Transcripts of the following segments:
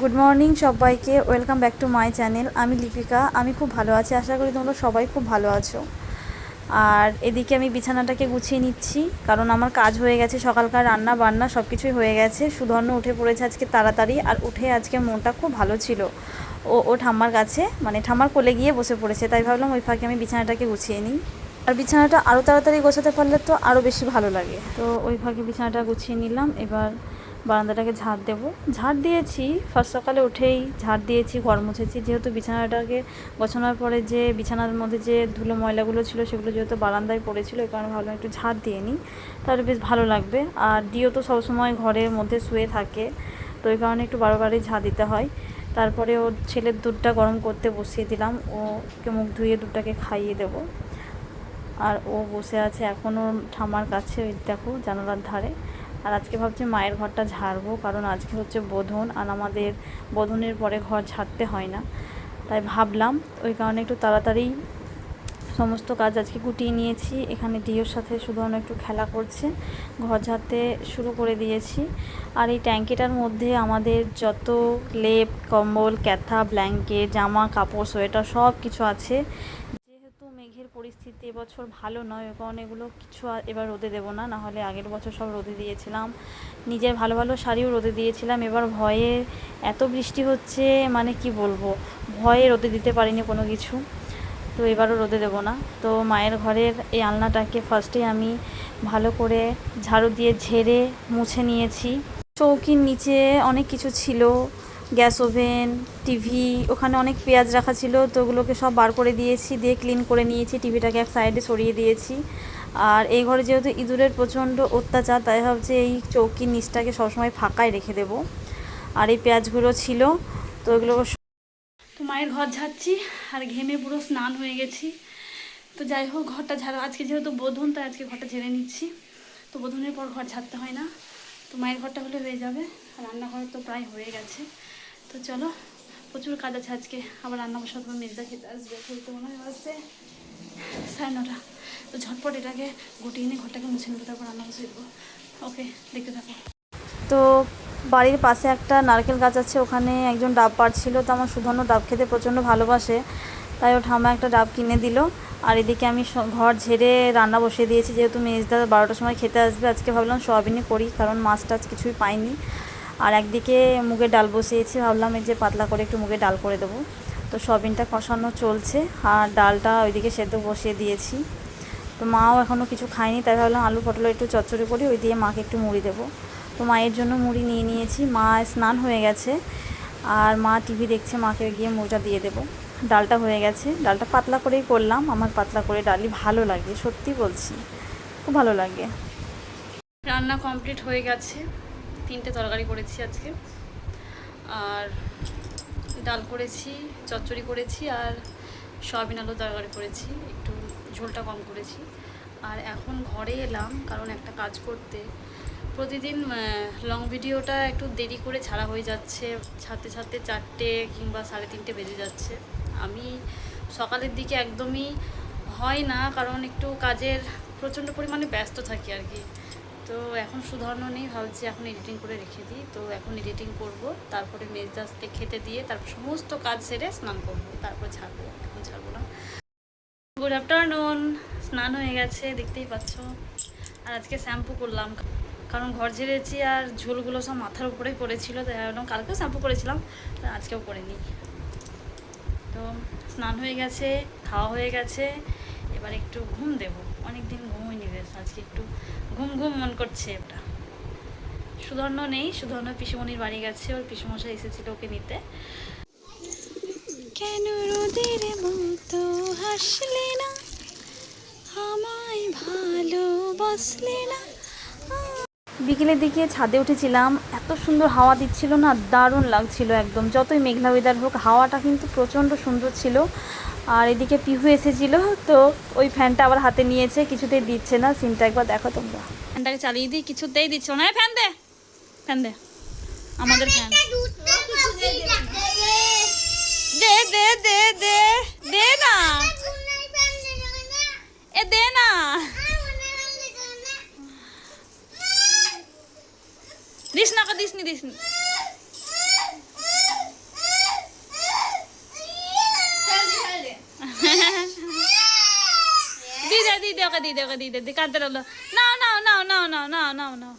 Good morning সবাইকে welcome back to my channel আমি লিপিকা, আমি খুব ভালো আছি। আশা করি তোমরা সবাই খুব ভালো আছো। আর এদিকে আমি বিছানাটাকে গুছিয়ে নিচ্ছি, কারণ আমার কাজ হয়ে গেছে, সকালকার রান্না বান্না সব কিছুই হয়ে গেছে। সুধর্ণ উঠে পড়েছে আজকে তাড়াতাড়ি, আর উঠে আজকে মনটা খুব ভালো ছিল। ও ও ঠাম্মার কাছে মানে ঠাম্মার কোলে গিয়ে বসে পড়েছে, তাই ভাবলাম ওই ফাঁকে আমি বিছানাটাকে গুছিয়ে নিই। আর বিছানাটা আরও তাড়াতাড়ি গোছাতে পারলে তো আরও বেশি ভালো লাগে। তো ওই ফাঁকে বিছানাটা গুছিয়ে নিলাম। এবার বারান্দাটাকে ঝাড় দেবো। ঝাড় দিয়েছি ফার্স্ট সকালে উঠেই ঝাড় দিয়েছি, ঘর মুছেছি। যেহেতু বিছানাটাকে গোছানোর পরে যে বিছানার মধ্যে যে ধুলো ময়লাগুলো ছিল, সেগুলো যেহেতু বারান্দায় পড়েছিল, এই কারণে ভাবলাম একটু ঝাড় দিয়ে নিই। তাহলে বেশ ভালো লাগবে। আর দিও তো সবসময় ঘরের মধ্যে শুয়ে থাকে, তো এই কারণে একটু বারবারই ঝাড় দিতে হয়। তারপরে ওর ছেলের দুধটা গরম করতে বসিয়ে দিলাম। ওকে মুখ ধুয়ে দুধটাকে খাইয়ে দেবো। আর ও বসে আছে এখনও ঠামার কাছে, ওই দেখো জানালার ধারে। আর আজকে ভাবছি মায়ের ঘরটা ঝাড়বো, কারণ আজকে হচ্ছে বোধন আর আমাদের বোধনের পরে ঘর ঝাড়তে হয় না। তাই ভাবলাম ওই কারণে একটু তাড়াতাড়ি সমস্ত কাজ আজকে গুটিয়ে নিয়েছি। এখানে ডিওর সাথে শুধু একটু খেলা করছে, ঘর ঝাড়তে শুরু করে দিয়েছি। আর এই ট্যাঙ্কিটার মধ্যে আমাদের যত লেপ, কম্বল, ক্যাথা, ব্ল্যাঙ্কেট, জামা, কাপড়, সোয়েটার সব কিছু আছে। মেঘের পরিস্থিতি এবছর ভালো নয়, কারণে এগুলো কিছু এবার রোদে দেবো না। না হলে আগের বছর সব রোদে দিয়েছিলাম। নিজের ভালো ভালো শাড়িও রোদে দিয়েছিলাম। এবার ভয়ে এত বৃষ্টি হচ্ছে মানে কি বলব? ভয়ে রোদে দিতে পারিনি কোনো কিছু। তো এবারও রোদে দেবো না। তো মায়ের ঘরের এই আলনাটাকে ফার্স্টে আমি ভালো করে ঝাড়ু দিয়ে ঝেড়ে মুছে নিয়েছি। চৌকির নিচে অনেক কিছু ছিল। গ্যাস ওভেন, টিভি, ওখানে অনেক পেঁয়াজ রাখা ছিল, তো ওগুলোকে সব বার করে দিয়েছি, দিয়ে ক্লিন করে নিয়েছি, টিভিটাকে এক সাইডে সরিয়ে দিয়েছি। আর এই ঘরে যেহেতু ইঁদুরের প্রচণ্ড অত্যাচার, তাই ভাবছি এই চৌকির নিচটাকে সবসময় ফাঁকায় রেখে দেবো। আর এই পেঁয়াজগুলো ছিল, তো এগুলো তো মায়ের ঘর ঝাড়ছি, আর ঘেমে পুরো স্নান হয়ে গেছি। তো যাই হোক, ঘরটা ঝাড়া। আজকে যেহেতু বোধন, তাই আজকে ঘরটা ঝেড়ে নিচ্ছি। তো বোধনের পর ঘর ঝাড়তে হয় না। তো মায়ের ঘরটা হলে হয়ে যাবে। আর রান্নাঘর তো প্রায় হয়ে গেছে। তো চলো, প্রচুর কাজ আছে আজকে। আবার রান্না বসাতে মেজদা খেতে আসবে খেলতে মনে হয় আসছে। সাড়ে নটা। তো ঝটপট এটাকে গুটিয়ে নিয়ে ঘরটাকে মুছে নেব, তারপর রান্না বসে দেবো। ওকে, দেখতে থাকো। তো বাড়ির পাশে একটা নারকেল গাছ আছে, ওখানে একজন ডাব পাড়ছিল, তো আমার সুধন্য ডাব খেতে প্রচণ্ড ভালোবাসে। তাই ও ঠামা একটা ডাব কিনে দিল। আর এদিকে আমি ঘর ঝেড়ে রান্না বসিয়ে দিয়েছি, যেহেতু মেজদা বারোটার সময় খেতে আসবে, আজকে ভাবলাম সোয়াবিনই করি, কারণ মাছ টাছ কিছুই পাইনি। আর একদিকে মুগের ডাল বসিয়েছি, ভাবলাম এই যে পাতলা করে একটু মুগের ডাল করে দেবো। তো সোয়াবিনটা কষানো চলছে আর ডালটা ওইদিকে সেদ্ধ বসিয়ে দিয়েছি। তো মাও এখনও কিছু খায়নি, তাই ভাবলাম আলু পটল একটু চচ্চড়ি করি, ওই দিয়ে মাকে একটু মুড়ি দেবো। তো মায়ের জন্য মুড়ি নিয়ে নিয়েছি, মা স্নান হয়ে গেছে আর মা টিভি দেখছে, মাকে গিয়ে মুড়িটা দিয়ে দেবো। ডালটা হয়ে গেছে, ডালটা পাতলা করেই করলাম, আমার পাতলা করে ডালই ভালো লাগে, সত্যি বলছি, খুব ভালো লাগে। রান্না কমপ্লিট হয়ে গেছে। তিনটে তরকারি করেছি আজকে। আর ডাল করেছি, চচ্চড়ি করেছি আর সয়াবিন আলু তরকারি করেছি। একটু ঝোলটা কম করেছি। আর এখন ঘরে এলাম, কারণ একটা কাজ করতে। প্রতিদিন লং ভিডিওটা একটু দেরি করে ছাড়া হয়ে যাচ্ছে। ছাড়তে ছাড়তে চারটে কিংবা সাড়ে তিনটে বেজে যাচ্ছে। আমি সকালের দিকে একদমই হয় না, কারণ একটু কাজের প্রচণ্ড পরিমাণে ব্যস্ত থাকি আর কি। তো এখন সুধর্ণ নেই, ভাবছি এখন এডিটিং করে রেখে দিই। তো এখন এডিটিং করব, তারপরে মেজদাসকে খেতে দিয়ে তারপর সমস্ত কাজ সেরে স্নান করব, তারপর ছাড়বো এখন ছাড়বো না। গুড আফটারনুন স্নান হয়ে গেছে, দেখতেই পাচ্ছ। আর আজকে শ্যাম্পু করলাম, কারণ ঘর ঝেড়েছি আর ঝোলগুলো সব মাথার উপরেই পড়েছিল, তাই ভাবলাম কালকেও শ্যাম্পু করেছিলাম আজকেও করে নিই তো স্নান হয়ে গেছে, খাওয়া হয়ে গেছে, এবার একটু ঘুম দেব। অনেক দিন ঘুমোয়নি বেশ আজকে একটু ঘুম ঘুম মন করছে ওটা। সুধর্ণ নেই, সুধর্ণ পিসুমণির বাড়ি গেছে, ওর পিসুমশাই এসেছিল ওকে নিতে। কেন রোদের মতো হাসলে না? আমায় ভালোবাসলে না? বিকেলের দিকে ছাদে উঠেছিলাম। এত সুন্দর হাওয়া দিচ্ছিল না দারুণ লাগছিল একদম। যতই মেঘলা ওয়েদার হোক হাওয়াটা কিন্তু প্রচণ্ড সুন্দর ছিল। আর এদিকে পিহু এসেছিল তো ওই ফ্যানটা আবার হাতে নিয়েছে কিছুতেই দিচ্ছে না। সিনটা একবার দেখো তোমরা। ফ্যানটাকে চালিয়ে দিই কিছুতেই দিচ্ছ না। ফ্যান দে ফ্যান দে। আমাদের ফ্যান। দে দে দে দে দে না। এ দে না। দিস না দিস নি দিস নি দিদা দিদে ওকে দিদে ওকে দিদে দি কাঁদতে লাগল নাও নাও নাও নাও নাও নাও নাও নাও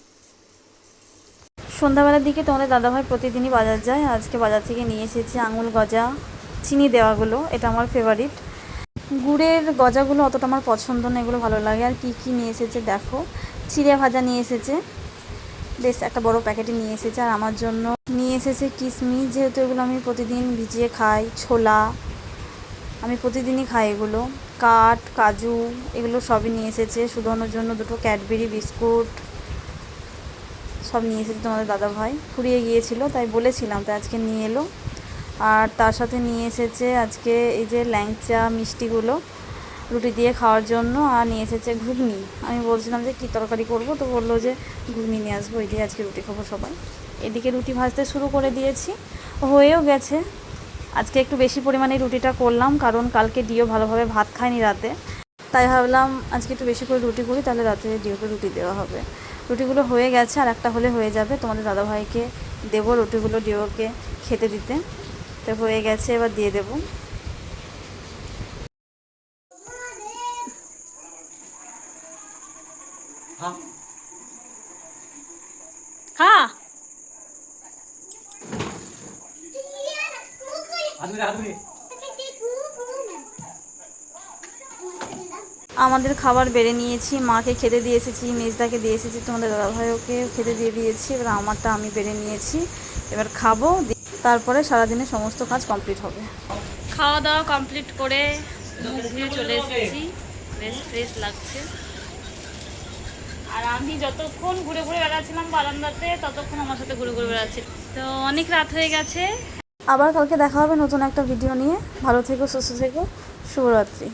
সন্ধ্যাবেলার দিকে তোমাদের দাদাভাই প্রতিদিনই বাজার যায়। আজকে বাজার থেকে নিয়ে এসেছি আঙুল গজা চিনি দেওয়াগুলো। এটা আমার ফেভারিট গুড়ের গজাগুলো অতটা আমার পছন্দ না এগুলো ভালো লাগে। আর কি কি নিয়ে এসেছে দেখো। চিড়ে ভাজা নিয়ে এসেছে। বেশ একটা বড় প্যাকেটে নিয়ে এসেছে আর আমার জন্য। নিয়ে এসেছে কিশমিশ যেহেতু এগুলো আমি প্রতিদিন ভিজিয়ে খাই, ছোলা। আমি প্রতিদিনই খাই এগুলো। কাঠ, কাজু, এগুলো সবই নিয়ে এসেছে। সুধনের জন্য দুটো ক্যাডবেরি বিস্কুট সব নিয়ে এসেছে তোমাদের দাদাভাই। ফুরিয়ে গিয়েছিল, তাই বলেছিলাম, তাই আজকে নিয়ে এলো। আর তার সাথে নিয়ে এসেছে আজকে এই যে ল্যাংচা মিষ্টিগুলো। রুটি দিয়ে খাওয়ার জন্য আর নিয়ে এসেছে ঘুগনি। আমি বলছিলাম যে, কী তরকারি করব? তো বলল যে, ঘুগনি নিয়ে আসব, এই দিয়ে আজকে রুটি খাব সবাই। এদিকে রুটি ভাজতে শুরু করে দিয়েছি। হয়েও গেছে। আজকে একটু বেশি পরিমাণে রুটিটা করলাম, কারণ কালকে ডিও ভালোভাবে ভাত খায়নি রাতে। তাই ভাবলাম, আজকে একটু বেশি করে রুটি করি, তাহলে রাতে ডিওকে রুটি দেওয়া হবে। রুটিগুলো হয়ে গেছে, আর একটা হলে হয়ে যাবে। তোমাদের দাদাভাইকে দেবো রুটিগুলো ডিওকে খেতে দিতে। তো হয়ে গেছে, এবার দিয়ে দেবো। খা আমাদের খাবার বেড়ে নিয়েছি মাকে খেতে দিয়ে এসেছি মেজদাকে দিয়ে এসেছি তোমাদের দাদা দাদাভাইকে খেতে দিয়ে দিয়েছি এবার আমারটা আমি বেড়ে নিয়েছি এবার খাব তারপরে সারাদিনে সমস্ত কাজ কমপ্লিট হবে। খাওয়া দাওয়া কমপ্লিট করে চলে এসেছি বেশ ফ্রেশ লাগছে। আর আমি যতক্ষণ ঘুরে ঘুরে বেড়াচ্ছিলাম বারান্দাতে, ততক্ষণ আমার সাথে ঘুরে ঘুরে বেড়াচ্ছিল তো অনেক রাত হয়ে গেছে। আবার কালকে দেখা হবে নতুন একটা ভিডিও নিয়ে। ভালো থেকো, সুস্থ থেকো। শুভরাত্রি।